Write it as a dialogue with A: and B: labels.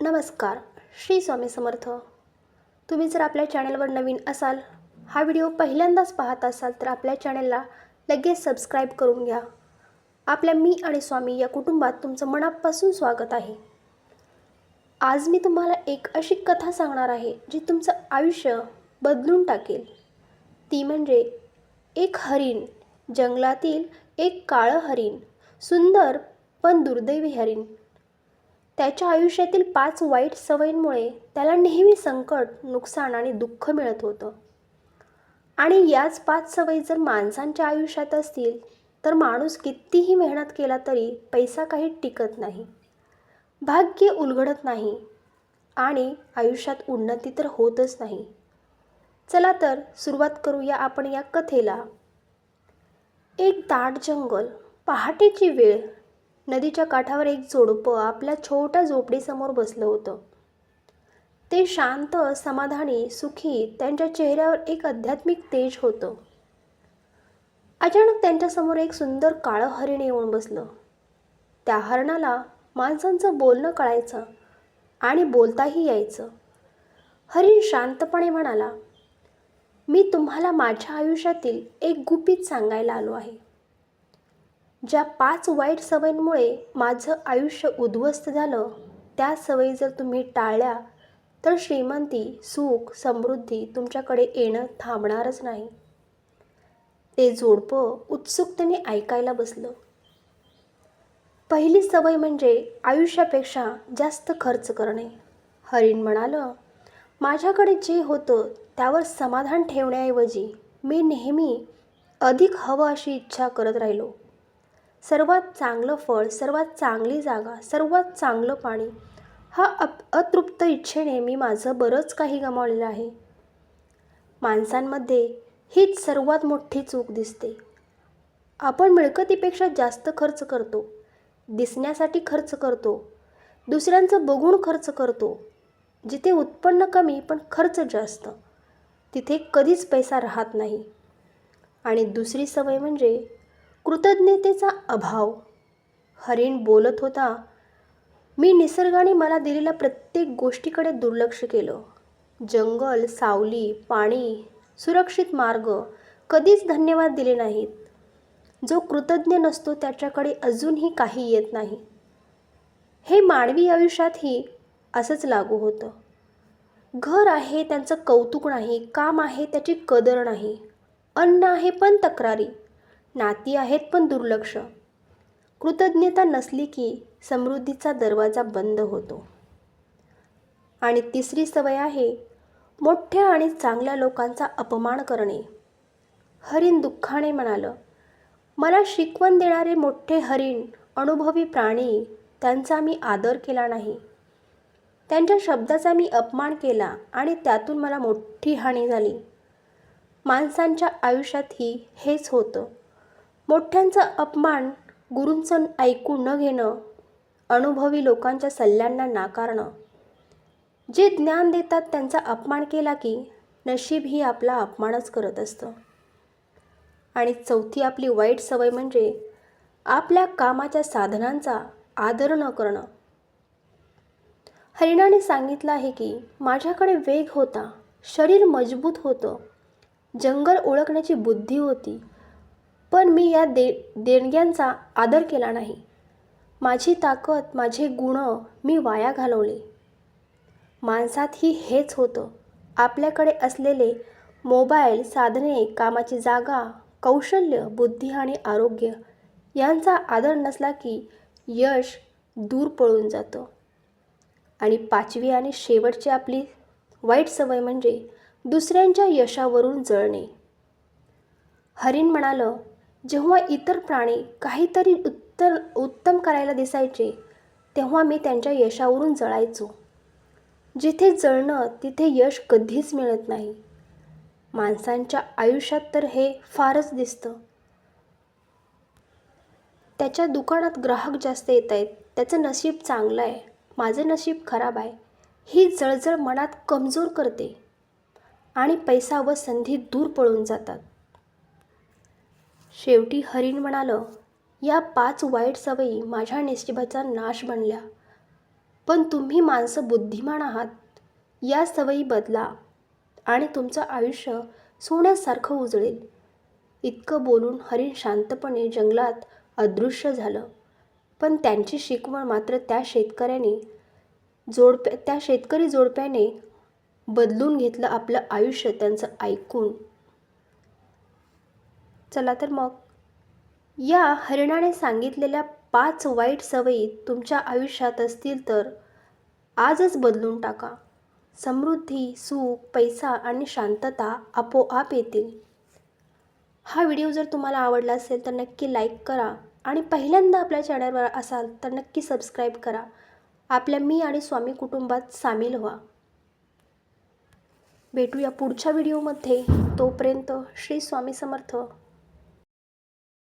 A: नमस्कार श्री स्वामी समर्थ. तुम्ही जर आपल्या चॅनलवर नवीन असाल हा व्हिडिओ पहिल्यांदाच पाहत असाल तर आपल्या चॅनलला लगेच सबस्क्राईब करून घ्या. आपल्या मी आणि स्वामी या कुटुंबात तुमचं मनापासून स्वागत आहे. आज मी तुम्हाला एक अशी कथा सांगणार आहे जी तुमचं आयुष्य बदलून टाकेल. ती म्हणजे एक हरिण जंगलातील एक काळं हरिण सुंदर पण दुर्दैवी हरिण. त्याच्या आयुष्यातील पाच वाईट सवयींमुळे त्याला नेहमी संकट नुकसान आणि दुःख मिळत होतं. आणि याच पाच सवयी जर माणसांच्या आयुष्यात असतील तर माणूस कितीही मेहनत केला तरी पैसा काही टिकत नाही. भाग्य उलगडत नाही. आणि आयुष्यात उन्नती तर होतच नाही. चला तर सुरुवात करूया आपण या कथेला. एक दाट जंगल पहाटेची वेळ नदीच्या काठावर एक जोडपं आपल्या छोट्या झोपडीसमोर बसलं होतं. ते शांत समाधानी सुखी त्यांच्या चेहऱ्यावर एक आध्यात्मिक तेज होतं. अचानक त्यांच्यासमोर एक सुंदर काळं हरिण येऊन बसलं. त्या हरणाला माणसांचं बोलणं कळायचं आणि बोलताही यायचं. हरिण शांतपणे म्हणाला मी तुम्हाला माझ्या आयुष्यातील एक गुपित सांगायला आलो आहे. ज्या पाच वाईट सवयींमुळे माझं आयुष्य उद्ध्वस्त झालं त्या सवयी जर तुम्ही टाळल्या तर श्रीमंती सुख समृद्धी तुमच्याकडे येणं थांबणारच नाही. ते जोडपं उत्सुकतेने ऐकायला बसलं. पहिली सवय म्हणजे आयुष्यापेक्षा जास्त खर्च करणे. हरिण म्हणालं माझ्याकडे जे होतं त्यावर समाधान ठेवण्याऐवजी मी नेहमी अधिक हवं अशी इच्छा करत राहिलो. सर्वात चांगलं फळ सर्वात चांगली जागा सर्वात चांगलं पाणी हा अप अतृप्त इच्छेने मी माझं बरंच काही गमावलेलं आहे. माणसांमध्ये हीच सर्वात मोठी चूक दिसते. आपण मिळकतीपेक्षा जास्त खर्च करतो. दिसण्यासाठी खर्च करतो. दुसऱ्यांचं बघून खर्च करतो. जिथे उत्पन्न कमी पण खर्च जास्त तिथे कधीच पैसा राहत नाही. आणि दुसरी सवय म्हणजे कृतज्ञतेचा अभाव. हरिण बोलत होता मी निसर्गाने मला दिलेल्या प्रत्येक गोष्टीकडे दुर्लक्ष केलं. जंगल सावली पाणी सुरक्षित मार्ग कधीच धन्यवाद दिले नाहीत. जो कृतज्ञ नसतो त्याच्याकडे अजूनही काही येत नाही. हे मानवी आयुष्यातही असंच लागू होतं. घर आहे त्यांचं कौतुक नाही काम आहे त्याची कदर नाही. अन्न आहे पण तक्रारी. नाती आहेत पण दुर्लक्ष. कृतज्ञता नसली की समृद्धीचा दरवाजा बंद होतो. आणि तिसरी सवय आहे मोठ्या आणि चांगल्या लोकांचा अपमान करणे. हरिण दुःखाने म्हणालं मला शिकवण देणारे मोठे हरिण अनुभवी प्राणी त्यांचा मी आदर केला नाही. त्यांच्या शब्दाचा मी अपमान केला आणि त्यातून मला मोठी हानी झाली. माणसांच्या आयुष्यातही हेच होतं. मोठ्यांचा अपमान गुरूंचं ऐकून न घेणं अनुभवी लोकांच्या सल्ल्यांना नाकारणं. जे ज्ञान देतात त्यांचा अपमान केला की नशीब ही आपला अपमानच करत असतं. आणि चौथी आपली वाईट सवय म्हणजे आपल्या कामाच्या साधनांचा आदर न करणं. हरिणाने सांगितलं आहे की माझ्याकडे वेग होता शरीर मजबूत होतं जंगल ओळखण्याची बुद्धी होती पण मी या दे देणग्यांचा आदर केला नाही. माझी ताकद माझे गुण मी वाया घालवले. माणसातही हेच होतं. आपल्याकडे असलेले मोबाईल साधने कामाची जागा कौशल्य बुद्धी आणि आरोग्य यांचा आदर नसला की यश दूर पळून जातं. आणि पाचवी आणि शेवटची आपली वाईट सवय म्हणजे दुसऱ्यांच्या यशावरून जळणे. हरिण म्हणालं जेव्हा इतर प्राणी काहीतरी उत्तर उत्तम करायला दिसायचे तेव्हा मी त्यांच्या यशावरून जळायचो. जिथे जळणं तिथे यश कधीच मिळत नाही. माणसांच्या आयुष्यात तर हे फारच दिसतं. त्याच्या दुकानात ग्राहक जास्त येत आहेत त्याचं नशीब चांगलं आहे माझं नशीब खराब आहे ही जळजळ मनात कमजोर करते. आणि पैसा व संधी दूर पळून जातात. शेवटी हरिण म्हणालं या पाच वाईट सवयी माझ्या निश्चिबाचा नाश बनल्या. पण तुम्ही माणसं बुद्धिमान आहात. या सवयी बदला आणि तुमचं आयुष्य सोन्यासारखं उजळेल. इतकं बोलून हरिण शांतपणे जंगलात अदृश्य झालं. पण त्यांची शिकवण मात्र त्या शेतकऱ्याने जोडप्या त्या शेतकरी जोडप्याने बदलून घेतलं आपलं आयुष्य त्यांचं ऐकून. चला तर मग. या हरिणाने सांगितलेल्या पाच वाईट सवयी तुमच्या आयुष्यात असतील तर आजच बदलून टाका. समृद्धी सुख पैसा आणि शांतता आपोआप येतील. हा व्हिडिओ जर तुम्हाला आवडला असेल तर नक्की लाईक करा आणि पहिल्यांदा आपल्या चॅनलवर असाल तर नक्की सबस्क्राईब करा. आपल्या मी आणि स्वामी कुटुंबात सामील व्हा. भेटूया पुढच्या व्हिडिओमध्ये. तोपर्यंत श्री स्वामी समर्थ.